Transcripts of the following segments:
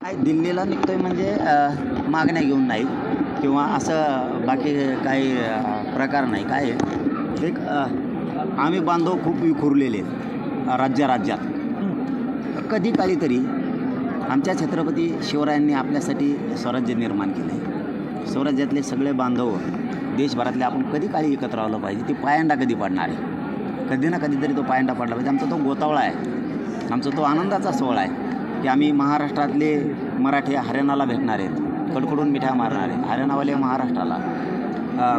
काय दिल्लीला निघतोय म्हणजे मागण्या घेऊन नाही. किंवा असं बाकी काही प्रकार नाही. काय एक आम्ही बांधव खूप विखुरलेले आहेत राज्या-राज्यात कधी काहीतरी आमच्या छत्रपती शिवरायांनी आपल्यासाठी स्वराज्य निर्माण केलं आहे स्वराज्यातले सगळे बांधव देशभरातले आपण कधी काळी एकत्र आलं पाहिजे ती पायंडा कधी पडणार आहे? कधी ना कधीतरी तो पायंडा पडला पाहिजे. आमचा तो गोतावळा आहे. आमचा तो आनंदाचा सोहळा आहे. की आम्ही महाराष्ट्रातले मराठी हरियाणाला भेटणार आहेत. कडकडून मिठ्या मारणार आहे हरियाणावाले महाराष्ट्राला.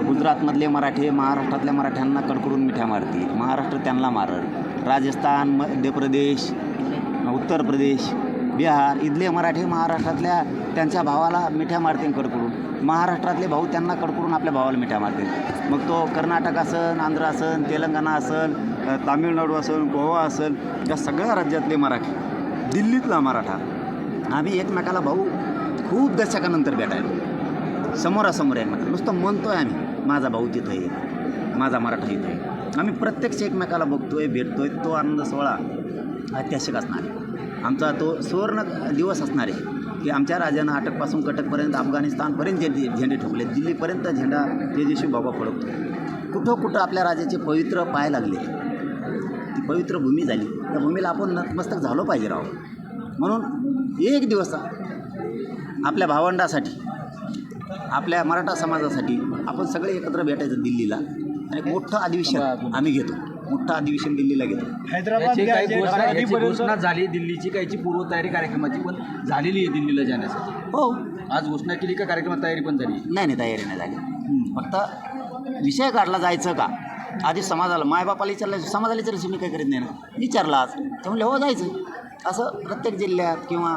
गुजरातमधले मराठी महाराष्ट्रातल्या मराठ्यांना कडकडून मिठ्या मारतील. महाराष्ट्र त्यांना मारल. राजस्थान मध्य प्रदेश उत्तर प्रदेश बिहार इथले मराठी महाराष्ट्रातल्या त्यांच्या भावाला मिठ्या मारतील कडकडून महाराष्ट्रातले भाऊ त्यांना कडकडून आपल्या भावाला मिठ्या मारतील. मग तो कर्नाटक असन आंध्र असन तेलंगणा असन तामिळनाडू असन गोवा असन या सगळ्या राज्यातले मराठी. दिल्लीतला मराठा. आम्ही एकमेकाला भाऊ. खूप दशकानंतर भेटायला. समोरासमोर एकमेकाला. नुसतं म्हणतो आहे आम्ही माझा भाऊ तिथं आहे. माझा मराठा इथं आहे. आम्ही प्रत्यक्ष एकमेकाला बघतोय भेटतोय. तो आनंद सोहळा ऐतिहासिक असणार आहे. आमचा तो सुवर्ण दिवस असणार आहे की आमच्या राजानं अटकपासून कटकपर्यंत अफगाणिस्तानपर्यंत जे जे झेंडे ठोकले दिल्लीपर्यंत झेंडा तेजस्वी बाबा फडकतो. कुठं कुठं आपल्या राजाचे पवित्र पाय लागले. ती पवित्र भूमी झाली. त्या भूमीला आपण नतमस्तक झालो पाहिजे राव. म्हणून एक दिवस आपल्या भावंडासाठी आपल्या मराठा समाजासाठी आपण सगळे एकत्र भेटायचं दिल्लीला. आणि एक मोठं अधिवेशन आम्ही घेतो. मोठं अधिवेशन दिल्लीला घेतो. हैदराबाद झाली दिल्लीची काहीची पूर्वतयारी कार्यक्रमाची पण झालेली आहे दिल्लीला जाण्यासाठी. हो. आज घोषणा केली का कार्यक्रमात तयारी पण झाली? नाही नाही तयारी नाही झाली. फक्त विषय काढला जायचं का? आधी समाजाला मायबापाला विचारलं समाजाला विचारायचं मी काय करीत नाही ना? विचारलं आज. ते म्हणले हो जायचं. असं प्रत्येक जिल्ह्यात किंवा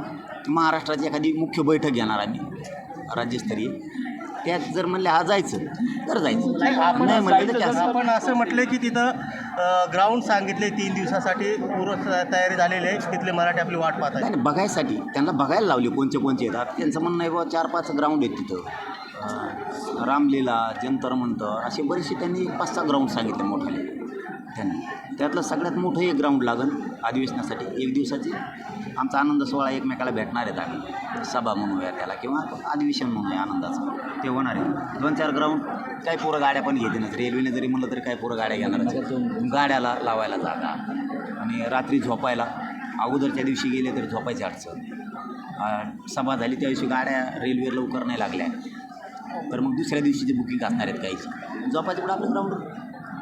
महाराष्ट्राची एखादी मुख्य बैठक घेणार आम्ही राज्यस्तरीय. त्यात जर म्हणले हा जायचं. तर जायचं. आपण. आपण असं म्हटलं की तिथं ग्राउंड सांगितले तीन दिवसासाठी पूर्व तयारी झालेली आहे तिथले मराठी आपली वाट पाहत नाही आहे नाही, बघायसाठी. त्यांना बघायला लावले कोणचे कोणचे येतात. त्यांचं म्हणणं आहे बाबा चार पाच ग्राउंड आहेत तिथं. रामलीला जंतर मंतर असे बरेचसे त्यांनी पाच सहा ग्राउंड सांगितले मोठाले. त्यांनी. त्यातलं सगळ्यात मोठं एक ग्राउंड लागन अधिवेशनासाठी. एक दिवसाची. आमचा आनंद सोहळा एकमेकाला भेटणार आहेत आम्ही. सभा म्हणूया त्याला किंवा अधिवेशन म्हणूया आनंदाचं. ते होणार आहे. दोन चार ग्राउंड काही पोरं गाड्या पण घेतीनच रेल्वेने जरी म्हणलं तरी काही पोरं गाड्या घेणारच गाड्याला लावायला जागा. आणि रात्री झोपायला. अगोदरच्या दिवशी गेले तर झोपायची अडचण. सभा झाली त्या दिवशी गाड्या रेल्वे लवकर नाही लागल्या. तर मग दुसऱ्या दिवशीची बुकिंग असणार आहेत काहीची झोपायचं पुढं आपलं ग्राउंड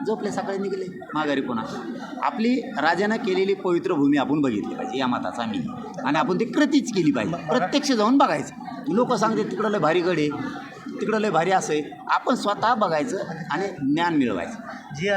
झोपले सकाळी निघले. माघारी पुन्हा आपली राजानं केलेली पवित्र भूमी आपण बघितली पाहिजे या मताचा मी. आणि आपण ती कृतीच केली पाहिजे. प्रत्यक्ष जाऊन बघायचं. लोक सांगते तिकडं लय भारी गड आहे. तिकडं लय भारी असं आहे. आपण स्वतः बघायचं आणि ज्ञान मिळवायचं. जी